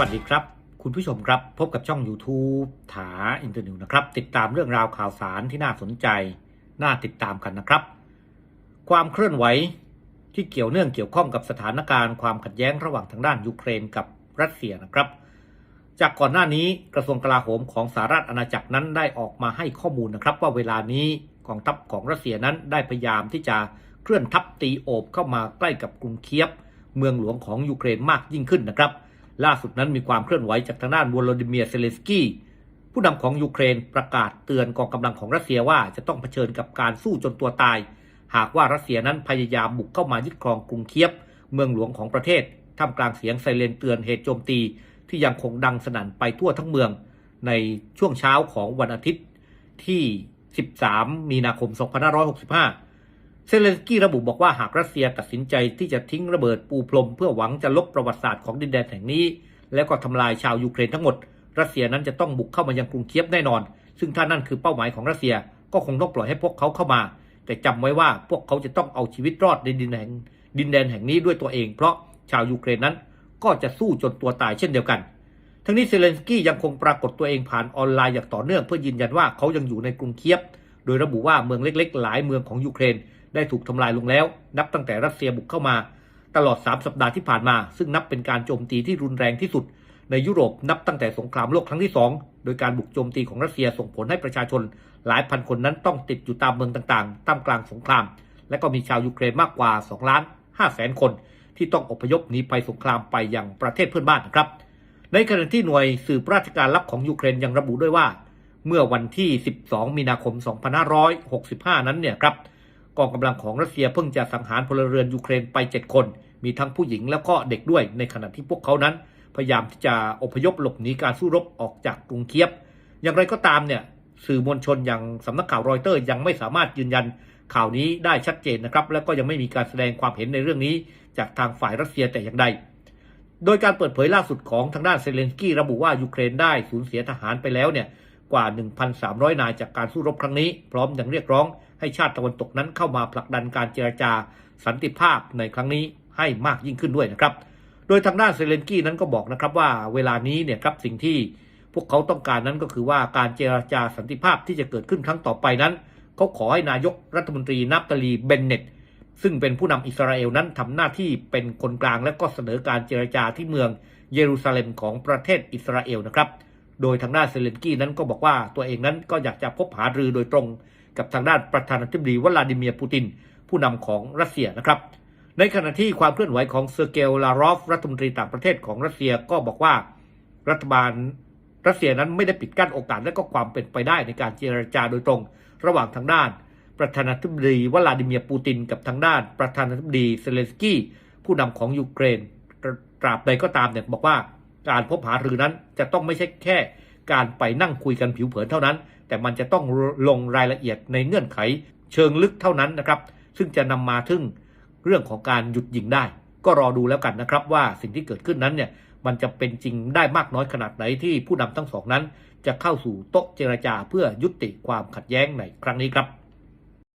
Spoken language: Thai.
วัสดีครับ คุณผู้ชมครับพบกับช่อง YouTube ถาอินเตอร์นิวนะครับ ติดตามเรื่องราวข่าวสารที่น่าสนใจ น่าติดตามกันนะครับ ความเคลื่อนไหวที่เกี่ยวเนื่องเกี่ยวข้องกับสถานการณ์ความขัดแย้งระหว่างทางด้านยูเครนกับรัสเซียนะครับ จากก่อนหน้านี้กระทรวงกลาโหมของสหรัฐอาณาจักรนั้นได้ออกมาให้ข้อมูลนะครับ ว่าเวลานี้กองทัพของรัสเซียนั้นได้พยายามที่จะเคลื่อนทัพตีโอบเข้ามาใกล้กับกรุงเคียฟ เมืองหลวงของยูเครนมากยิ่งขึ้นนะครับ ล่าสุดนั้นมีความเคลื่อนไหวจากทางด้านวโลดิเมียร์เซเลสกี้ผู้นำของยูเครนประกาศเตือนกองกำลังของรัสเซียว่าจะต้องเผชิญกับการสู้จนตัวตาย หากว่ารัสเซียนั้นพยายามบุกเข้ามายึดครองกรุงเคียฟเมืองหลวงของประเทศท่ามกลางเสียงไซเรนเตือนเหตุโจมตี ที่ยังคงดังสนั่นไปทั่วทั้งเมือง ในช่วงเช้าของวันอาทิตย์ที่ 13 มีนาคม 2565 เซเลนสกี้ระบุบอกว่าหากรัสเซียตัดสินใจที่จะทิ้งระเบิดปูพรม เพื่อหวังจะลบประวัติศาสตร์ของดินแดนแห่งนี้ แล้วก็ทำลายชาวยูเครนทั้งหมด รัสเซียนั้นจะต้องบุกเข้ามายังกรุงเคียฟแน่นอน ซึ่งถ้านั่นคือเป้าหมายของรัสเซียก็คงต้องปล่อยให้พวกเขาเข้ามา แต่จำไว้ว่าพวกเขาจะต้องเอาชีวิตรอดในดินแดนดินแดนแห่งนี้ด้วยตัวเอง เพราะชาวยูเครนนั้นก็จะสู้จนตัวตายเช่นเดียวกัน ทั้งนี้เซเลนสกี้ยังคงปรากฏตัวเองผ่านออนไลน์อย่างต่อเนื่องเพื่อยืนยันว่าเขายังอยู่ในกรุงเคียฟโดยระบุว่าเมืองเล็ก ๆ หลายเมืองของยูเครน ได้ถูกทำลายลงแล้ว นับตั้งแต่รัสเซียบุกเข้ามา ตลอด 3 สัปดาห์ที่ผ่านมา ซึ่งนับเป็นการโจมตีที่รุนแรงที่สุด ในยุโรปนับตั้งแต่สงครามโลกครั้งที่ 2 โดยการบุกโจมตีของรัสเซียส่งผลให้ประชาชน หลายพันคนนั้นต้องติดอยู่ตามเมืองต่างๆท่ามกลางสงคราม และก็มีชาวยูเครนมากกว่า2ล้าน5แสนคน ที่ต้องอพยพหนีภัยสงครามไปยังประเทศเพื่อนบ้านนะครับ ในขณะที่หน่วยสืบราชการลับของยูเครนยังระบุด้วยว่า เมื่อวันที่ 12 มีนาคม 2565 นั้นเนี่ยครับ กองกำลังของรัสเซียเพิ่งจะสังหารพลเรือนยูเครนไป 7 คน มีทั้งผู้หญิงแล้วก็เด็กด้วย ในขณะที่พวกเขานั้น พยายามที่จะอพยพหลบหนีการสู้รบออกจากกรุงเคียฟอย่างไรก็ตามเนี่ยสื่อมวลชนอย่างสำนักข่าวรอยเตอร์ยังไม่สามารถยืนยันข่าวนี้ได้ชัดเจนนะครับ แล้วก็ยังไม่มีการแสดงความเห็นในเรื่องนี้ จากทางฝ่ายรัสเซียแต่อย่างใด โดยการเปิดเผยล่าสุดของทางด้านเซเลนสกี้ระบุว่ายูเครนได้สูญเสียทหารไปแล้วเนี่ย กว่า 1,300 นายจากการสู้รบครั้งนี้ พร้อมยังเรียกร้องให้ชาติตะวันตกนั้นเข้ามาผลักดันการเจรจาสันติภาพในครั้งนี้ให้มากยิ่งขึ้นด้วยนะครับ โดยทางด้านเซเลนกี้นั้นก็บอกนะครับว่าเวลานี้เนี่ยครับสิ่งที่พวกเขาต้องการนั้นก็คือว่าการเจรจาสันติภาพที่จะเกิดขึ้นครั้งต่อไปนั้น เขาขอให้นายกรัฐมนตรีนับตาลีเบนเน็ตซึ่งเป็นผู้นำอิสราเอลนั้นทำหน้าที่เป็นคนกลางและก็เสนอการเจรจาที่เมืองเยรูซาเล็มของประเทศอิสราเอลนะครับ โดยทางด้านเซเลนกี้นั้นก็บอกว่าตัวเองนั้นก็อยากจะพบหารือโดยตรงกับทางด้านประธานาธิบดีวลาดิเมียร์ปูติน ผู้นำของรัสเซียนะครับ ในขณะที่ความเคลื่อนไหวของเซอร์เกลลารอฟรัฐมนตรีต่างประเทศของรัสเซียก็บอกว่ารัฐบาลรัสเซียนั้นไม่ได้ปิดกั้นโอกาสและก็ความเป็นไปได้ในการเจรจาโดยตรง ระหว่างทางด้าน ประธานาธิบดีวลาดิเมียร์ปูติน กับทางด้านประธานาธิบดีเซเลนสกี้ผู้นำของยูเครนตราบใดก็ตามเนี่ยบอกว่า การพบหารือนั้นจะต้องไม่ใช่แค่การไปนั่งคุยกันผิวเผินเท่านั้น แต่มันจะต้องลงรายละเอียดในเงื่อนไขเชิงลึกเท่านั้นนะครับ ซึ่งจะนำมาถึงเรื่องของการหยุดยิงได้ ก็รอดูแล้วกันนะครับว่าสิ่งที่เกิดขึ้นนั้นเนี่ยมันจะเป็นจริงได้มากน้อยขนาดไหนที่ผู้นำทั้งสองนั้น จะเข้าสู่โต๊ะเจรจาเพื่อยุติความขัดแย้งในครั้งนี้ครับ